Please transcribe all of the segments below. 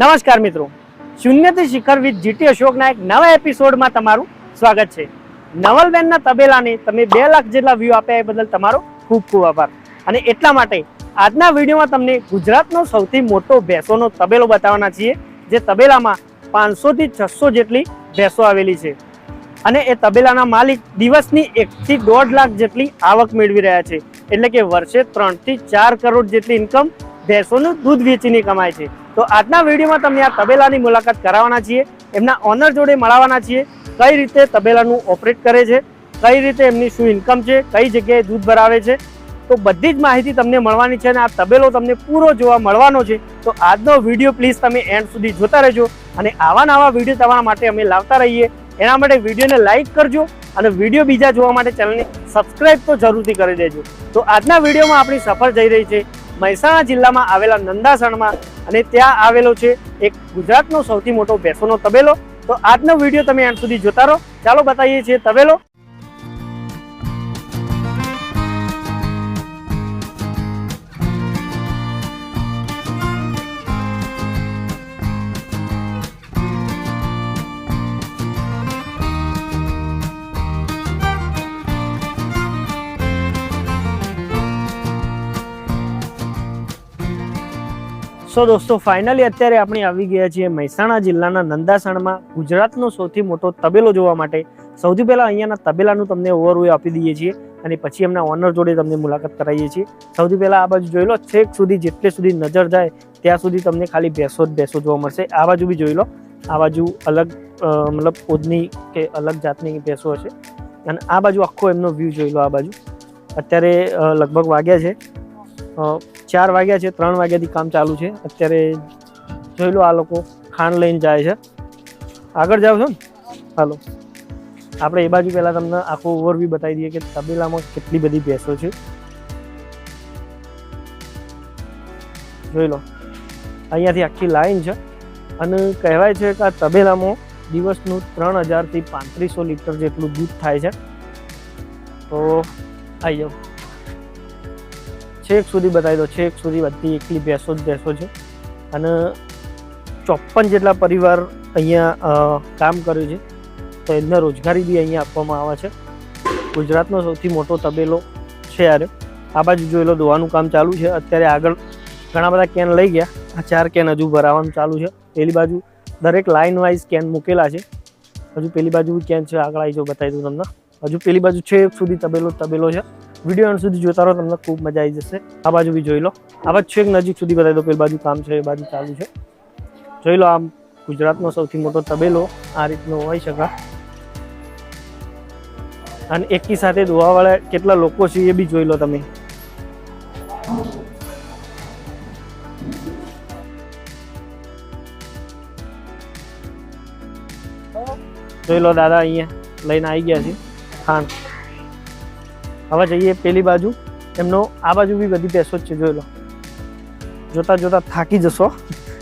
નમસ્કાર મિત્રો. શૂન્યથી શિખર વિથ જીટી અશોકના એક નવા એપિસોડમાં તમારું સ્વાગત છે. નવલબેનના તબેલાને તમે બે લાખ જેટલા વ્યૂ આપ્યા એ બદલ તમારો ખૂબ ખૂબ આભાર. અને એટલા માટે આજના વિડીયોમાં તમને ગુજરાતનો સૌથી મોટો ભેંસોનો તબેલો બતાવવાના છીએ, જે તબેલામાં પાંચસોથી છસો જેટલી ભેંસો આવેલી છે. અને એ તબેલાના માલિક દિવસની એકથી દોઢ લાખ જેટલી આવક મેળવી રહ્યા છે. એટલે કે વર્ષે ત્રણથી ચાર કરોડ જેટલી ઇન્કમ ભેંસોનું દૂધ વેચીને કમાય છે. તો આજના વિડીયોમાં તમને આ તબેલાની મુલાકાત કરાવવાના છીએ, એમના ઓનર જોડે મળવાના છીએ, કઈ રીતે તબેલાનું ઓપરેટ કરે છે, કઈ રીતે એમની શું ઇન્કમ છે, કઈ જગ્યાએ દૂધ ભરાવે છે, તો બધી જ માહિતી તમને મળવાની છે અને આ તબેલો તમને પૂરો જોવા મળવાનો છે. તો આજનો વીડિયો પ્લીઝ તમે એન્ડ સુધી જોતા રહેજો અને આવા નવા વીડિયો તમારા માટે અમે લાવતા રહીએ. એના માટે વિડીયોને લાઇક કરજો અને વીડિયો બીજા જોવા માટે ચેનલને સબસ્ક્રાઇબ તો જરૂરથી કરી દેજો. તો આજના વિડીયોમાં આપણી સફર જઈ રહી છે. મહેસાણા જિલ્લામાં આવેલા નંદાસણમાં અને ત્યાં આવેલો છે એક ગુજરાતનો સૌથી મોટો ભેંસોનો તબેલો. તો આજનો વીડિયો તમે એમ સુધી જોતા રહો. ચાલો બતાવીએ છીએ તબેલો. સો દોસ્તો ફાઇનલી અત્યારે આપણે આવી ગયા છીએ મહેસાણા જિલ્લાના નંદાસણમાં. ગુજરાતનો સૌથી મોટો તબેલો જોવા માટે. સૌથી પહેલાં અહીંયાના તબેલાનું તમને ઓવરવ્યૂ આપી દઈએ છીએ અને પછી એમના ઓનર જોડે તમને મુલાકાત કરાવીએ છીએ. સૌથી પહેલાં આ બાજુ જોઈ લો, છેક સુધી જેટલે સુધી નજર જાય, ત્યાં સુધી તમને ખાલી ભેંસો જ ભેંસો જોવા મળશે. આ બાજુ બી જોઈ લો, આ બાજુ અલગ મતલબ ઓદની કે અલગ જાતની ભેંસો હશે. અને આ બાજુ આખો એમનો વ્યૂ જોઈ લો આ બાજુ. અત્યારે લગભગ વાગ્યા છે. ચાર વાગ્યા છે, ત્રણ વાગ્યાથી કામ ચાલુ છે. અત્યારે જોઈ લો આ લોકો ખાંડ લઈને જાય છે. આગળ જાઓ છો ને? હાલો. આપણે એ બાજુ પહેલાં તમને આખો ઓવરવ્યૂ બતાવી દઈએ કે તબેલામાં કેટલી બધી ભેંસો છે. જોઈ લો. અહીંયાથી આખી લાઈન છે. અને કહેવાય છે કે આ તબેલામાં દિવસનું ત્રણ હજારથી પાંત્રીસો લીટર જેટલું દૂધ થાય છે. તો આવી જાઓ. છેક સુધી બતાવી દો, છેક સુધી બધી એકલી ભેંસો જ ભેંસો છે. અને ચોપન જેટલા પરિવાર અહીંયા કામ કર્યું છે. તો એમને રોજગારી બી અહીંયા આપવામાં આવે છે. ગુજરાતનો સૌથી મોટો તબેલો છે યાર. આ બાજુ જોઈ લો, દોવાનું કામ ચાલુ છે. અત્યારે આગળ ઘણા બધા કેન લઈ ગયા. આ ચાર કેન હજુ ભરાવાનું ચાલુ છે. પેલી બાજુ દરેક લાઇન વાઇઝ કેન મૂકેલા છે. હજુ પેલી બાજુ કેન છે. આગળ આવી જો બતાવી દઉં તમને. હજુ પેલી બાજુ છેક સુધી તબેલો તબેલો છે. વીડિયો અંત સુધી જોતા રહો, તમને ખૂબ મજા આવી જશે. આ બાજુ બી જોઈ લો. આ બાજુ છેક નજીક સુધી બતાવી દો પેલી બાજુ કામ છે, એ બાજુ ચાલુ છે. જોઈ લો આમ ગુજરાતનો સૌથી મોટો તબેલો આ રીતનો હોઈ શકે. અને એકી સાથે દોવાવાળા કેટલા લોકો છે એ બી જોઈ લો તમે. જોઈ લો દાદા અહીંયા લઈને આવી ગયા છે. ખાંડ હવે જઈએ પેલી બાજુ. એમનો આ બાજુ બી બધી ભેંસો જ છે, જોઈ લો. જોતા જોતા થાકી જશો.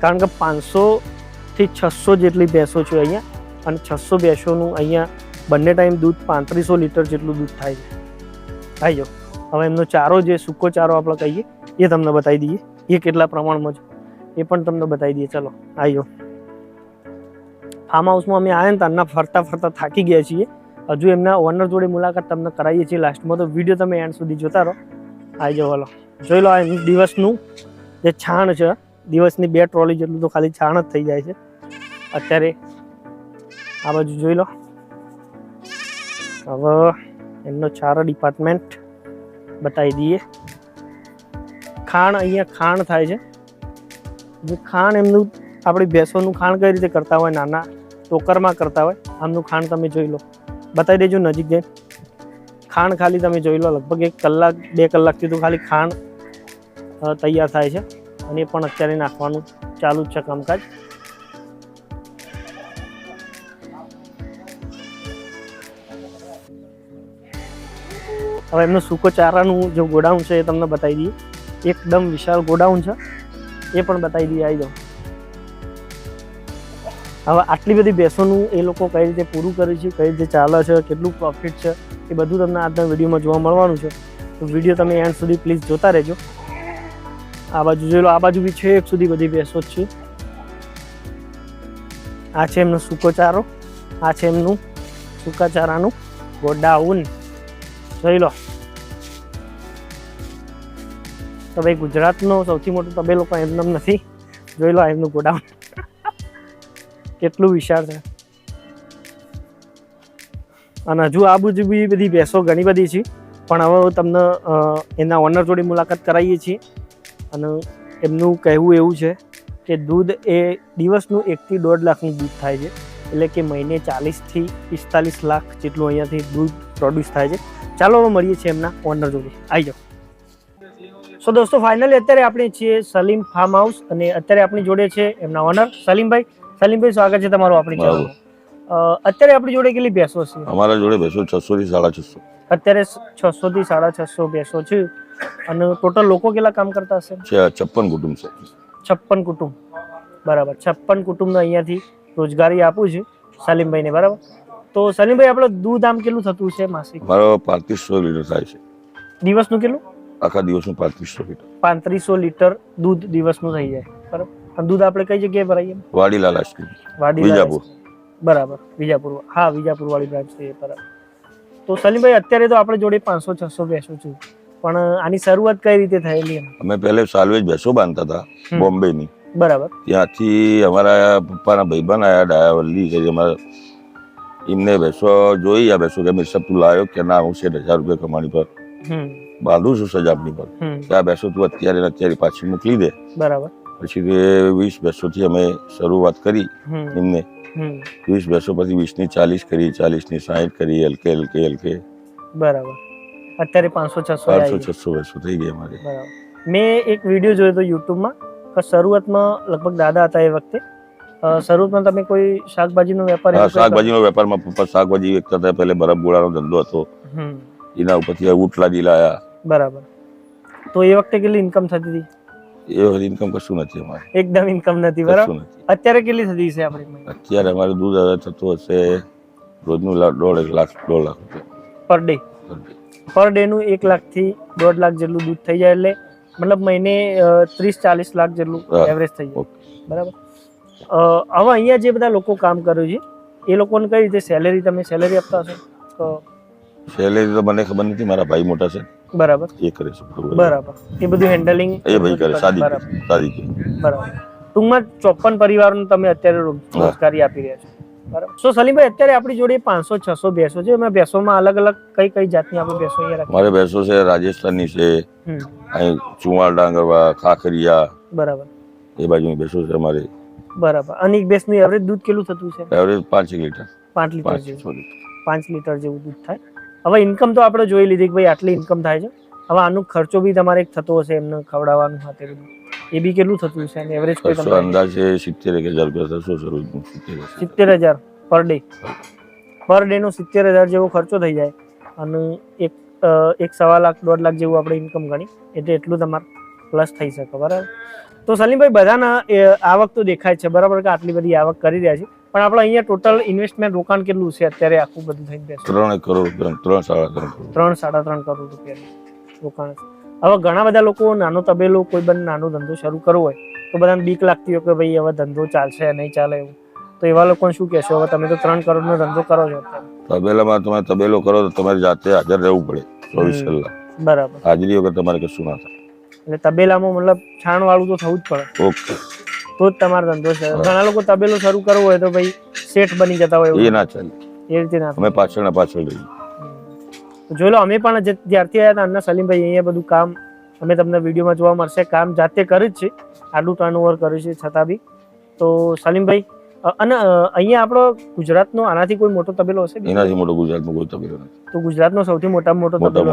કારણ કે પાંચસોથી છસો જેટલી ભેંસો છે અહીંયા. અને છસો ભેંસોનું અહીંયા બંને ટાઈમ દૂધ પાંત્રીસો લીટર જેટલું દૂધ થાય છે. આવી જાઓ હવે એમનો ચારો જે સૂકો ચારો આપણે કહીએ, એ તમને બતાવી દઈએ. એ કેટલા પ્રમાણમાં છે? એ પણ તમને બતાવી દઈએ. ચલો આવ્યો ફાર્મ હાઉસમાં અમે આવ્યા ને ત્યારના ફરતા ફરતા થાકી ગયા છીએ. હજુ એમના ઓનર જોડે મુલાકાત તમને કરાવીએ છીએ લાસ્ટમાં તો વીડિયો તમે એન્ડ સુધી જોતા રહો. આવી જાઓ હલો. જોઈ લો આ દિવસનું જે છાણ છે, દિવસની બે ટ્રોલી જેટલું તો ખાલી છાણ જ થઈ જાય છે. અત્યારે આ બાજુ જોઈ લો. હવે એમનો ચારો ડિપાર્ટમેન્ટ બતાવી દઈએ. ખાણ અહીંયા ખાણ થાય છે. જે ખાણ એમનું આપણી ભેંસોનું ખાણ કઈ રીતે કરતા હોય, નાના ટોકરમાં કરતા હોય, આમનું ખાણ તમે જોઈ લો. બતાવી દેજો નજીક જઈને. ખાંડ ખાલી તમે જોઈ લો, લગભગ એક કલાક, બે કલાકથી તો ખાલી ખાંડ તૈયાર થાય છે. અને એ પણ અત્યારે નાખવાનું ચાલુ જ છે કામકાજ. હવે એમનું સૂકો ચારાનું જે ગોડાઉન છે એ તમને બતાવી દઈએ. એકદમ વિશાળ ગોડાઉન છે. એ પણ બતાવી દઈએ, આવી જાઓ. હવે આટલી બધી ભેંસોનું એ લોકો કઈ રીતે પૂરું કરે છે, કઈ રીતે ચાલે છે, કેટલું પ્રોફિટ છે, એ બધું તમને આજના વિડીયોમાં જોવા મળવાનું છે. તો વીડિયો તમે એન્ડ સુધી પ્લીઝ જોતા રહેજો. આ બાજુ જોઈ લો, આ બાજુ બી છે એક સુધી બધી ભેંસો જ છે. આ છે એમનો સૂકો ચારો આ છે એમનું સૂકા ચારાનું ગોડાઉન. જોઈ લો. તો ભાઈ ગુજરાતનો સૌથી મોટો તબેલો પણ એમનેમ નથી. જોઈ લો એમનું ગોડાઉન. કેટલું વિશાળ છે. અને હજુ આ બાજુ બધી ભેંસો ઘણી બધી છે. પણ હવે તમને એના ઓનર જોડે મુલાકાત કરાવીએ છીએ. અને એમનું કહેવું એવું છે કે દૂધ એ દિવસનું એકથી દોઢ લાખનું દૂધ થાય છે. એટલે કે મહિને ચાલીસથી પિસ્તાલીસ લાખ જેટલું અહીંયાથી દૂધ પ્રોડ્યુસ થાય છે. ચાલો હવે મળીએ છીએ એમના ઓનર જોડે. આવી જાઓ. સો દોસ્તો ફાઇનલી અત્યારે આપણે છીએ સલીમ ફાર્મ હાઉસ અને અત્યારે આપણી જોડે છે એમના ઓનર સલીમભાઈ. સલીમભાઈ સ્વાગત છે તમારું આપણી. ચેનલમાં અત્યારે આપણી જોડે કેટલી ભેંસો છે? અમારા જોડે બેસો છસો થી સાડા છસો. અત્યારે છસો થી સાડા છસો ભેંસો છે. અને ટોટલ લોકો કેટલા કામ કરતા હશે? છે છપ્પન કુટુંબ છે. છપ્પન કુટુંબ. બરાબર. છપ્પન કુટુંબને અહીંયાથી રોજગારી આપું છું સલીમભાઈને બરાબર? તો સલીમભાઈ આપણે દૂધ આમ કેટલું થતું છે માસિક? મારો પાંત્રીસો લીટર થાય છે. દિવસનું કેટલું? આખા દિવસનું પાંત્રીસો લીટર. પાંત્રીસો લીટર દૂધ દિવસનું થઈ જાય. અને દૂધ આપણે કઈ જગ્યાએ ભરાઈએ? વાડીલાલ આઈસ્ક્રીમ વાડી વિજાપુર. બરાબર. વિજાપુર. હા વિજાપુર વાળી બ્રાન્ચ છે બરાબર તો સલીમભાઈ અત્યારે તો આપણે જોડે પાંચસો છસો બેસો છું પણ આની શરૂઆત કઈ રીતે થયેલી અમે પહેલે સાલવેજ બેસો બાંધતા હતા. બોમ્બેની. બરાબર. ત્યાંથી અમારા પપ્પાના ભાઈબંધ આવ્યા ડાયાવલ્લી કે અમારા એમને બેસો જોઈ આ બેસો કે મેં સબ તું લાવ્યો કે ના હું શેઠ હજાર રૂપિયા કમાણી પર હમ. બાંધું છું સજાપની પર. આ બેસો તું અત્યારે અત્યારે પાછી મોકલી દે. બરાબર. પછી વીસ બેસોથી અમે શરૂઆત કરી એમને. વીસ બેસો પછી વીસની ચાલીસ કરી ચાલીસની સાહીઠ કરી હલકે હલકે હલકે. બરાબર. અત્યારે પાંચસો છસો પાંચસો છસો બેસો થઈ ગઈ મારે મેં એક વીડિયો જોયો હતો યુટ્યુબમાં શરૂઆતમાં લગભગ દાદા હતા એ વખતે. શરૂઆતમાં તમે કોઈ શાકભાજીનો વેપાર શાકભાજીનો વેપારમાં પપ્પા શાકભાજી વેચતા હતા પહેલે બરફ ગોળાનો ધંધો હતો. એના ઉપરથી ઉટલાજી લાયા. બરાબર. તો એ વખતે કેટલી ઇન્કમ થતી હતી? એ ઇન્કમ કશું નથી અમારે. એકદમ ઇન્કમ નથી બરાબર? અત્યારે કેટલી થતી છે આપણી અત્યારે અમારે દૂધ હવે થતું હશે રોજનું દોઢ એક લાખ દોઢ lakh per day per day નું એક લાખથી દોઢ લાખ જેટલું દૂધ થઈ જાય એટલે મતલબ મહિને ત્રીસ ચાલીસ લાખ જેટલું એવરેજ થઈ જાય. બરાબર? હવે અહીંયા જે બધા લોકો કામ કર્યું છે એ લોકોને કઈ રીતે સેલેરી તમે સેલેરી આપતા હશો? તો સેલેરી તો મને ખબર નથી મારા ભાઈ મોટા છે. બરાબર. એ કરે છે બરાબર. એ બધું હેન્ડલિંગ એ ભાઈ કરે સાદી સાદી કે બરાબર. ટૂંકમાં ચોપન પરિવારોને તમે અત્યારે રોજગારી આપી રહ્યા છો. બરાબર. સો સલીમભાઈ અત્યારે આપણી જોડે પાંચસો છસો ભેંસો છે. એમાં ભેંસોમાં અલગ અલગ કઈ કઈ જાતની આપણે ભેંસો અહીંયા રાખી મારે ભેંસો છે રાજસ્થાનની છે અહીં ચુવાળ ડાંગરવા ખાખરિયા બરાબર. એ બાજુની ભેંસો છે અમારે. બરાબર. અને એક ભેંસનું એવરેજ દૂધ કેટલું થતું છે? એવરેજ પાંચ લીટર. પાંચ લીટર પાંચ જેવું. લીટર. પાંચ લીટર જેવું દૂધ થાય. હવે ઇન્કમ તો આપણે જોઈ લીધી કે ભાઈ આટલી ઇન્કમ થાય છે. હવે આનું ખર્ચો બી તમારે એક થતો હશે એમને ખવડાવવાનું હા એ બી કેટલું થતું હશે? અને એવરેજ કોઈ તમને અંદાજે સિત્તેર એક હજાર રૂપિયા થશે સર સિત્તેર હજાર. Per day. પર ડે નો સિત્તેર હજાર જેવો ખર્ચો થઈ જાય. અને એક એક સવા લાખ દોઢ લાખ જેવું આપણે ઇન્કમ ગણી. એટલે એટલું તમારે પ્લસ થઈ શકે બરાબર? તો સલીમભાઈ બધાના આવક તો દેખાય છે. બરાબર કે આટલી બધી આવક કરી રહ્યા છે. પણ આપણે અહીંયા ટોટલ ઇન્વેસ્ટમેન્ટ રોકાણ કેટલું છે અત્યારે આખું બધું થઈને બેસે? ત્રણ કરોડ ત્રણ સાડા ત્રણ ત્રણ સાડા ત્રણ કરોડ રૂપિયા રોકાણ હવે ઘણા બધા લોકો નાનો તબેલો કોઈ પણ નાનો ધંધો શરૂ કરવો હોય તો બધાને બીક લાગતી હોય કે ભાઈ હવે ધંધો ચાલશે નહીં ચાલે એવું. તો એવા લોકોને શું કહેશો? હવે તમે તો ત્રણ કરોડનો ધંધો કરો છો તબેલામાં તમે તબેલો કરો તો તમારે જાતે હાજર રહેવું પડે ચોવીસ કલાક. બરાબર. હાજરી વગર તમારે કશું ના થાય. એટલે તબેલામાં મતલબ છાણ વાળું તો થવું જ પડે. ઓકે. તો જ તમારો ધંધો છે. ઘણા લોકો તબેલો શરૂ કરવો હોય તો ભાઈ શેઠ બની જતા હોય એ ના ચાલે એ રીતે ના અમે પાછળ ના પાછળ જોઈ લો અમે પણ જ્યારથી આવ્યા હતા અન્ના સલીમભાઈ અહીંયા બધું કામ અમે તમને વિડીયોમાં જોવા મળશે કામ જાતે કર્યું જ છે. આટલું ટર્નઓવર કર્યું છે છતાં બી. તો સલીમભાઈ અને અહીંયા આપણો ગુજરાતનો આનાથી કોઈ મોટો તબેલો હશે? એનાથી મોટો ગુજરાતમાં કોઈ તબેલો નથી. તો ગુજરાતનો સૌથી મોટા મોટો તબેલો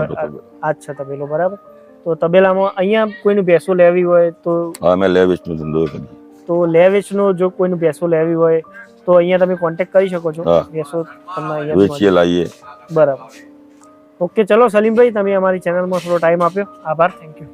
આ છે તબેલો બરાબર? તો તબેલામાં અહીંયા કોઈનું ભેંસો લેવી હોય તો અમે લે વેચનો ધંધો કરીએ. તો લે વેચનો જો કોઈનું ભેંસો લેવી હોય તો અહીંયા તમે કોન્ટેક્ટ કરી શકો છો. ભેંસો તમને અહીંયા વેચીએ લાવીએ બરાબર. ઓકે ચલો સલીમભાઈ તમે અમારી ચેનલમાં થોડો ટાઈમ આપ્યો. આભાર થેન્ક યુ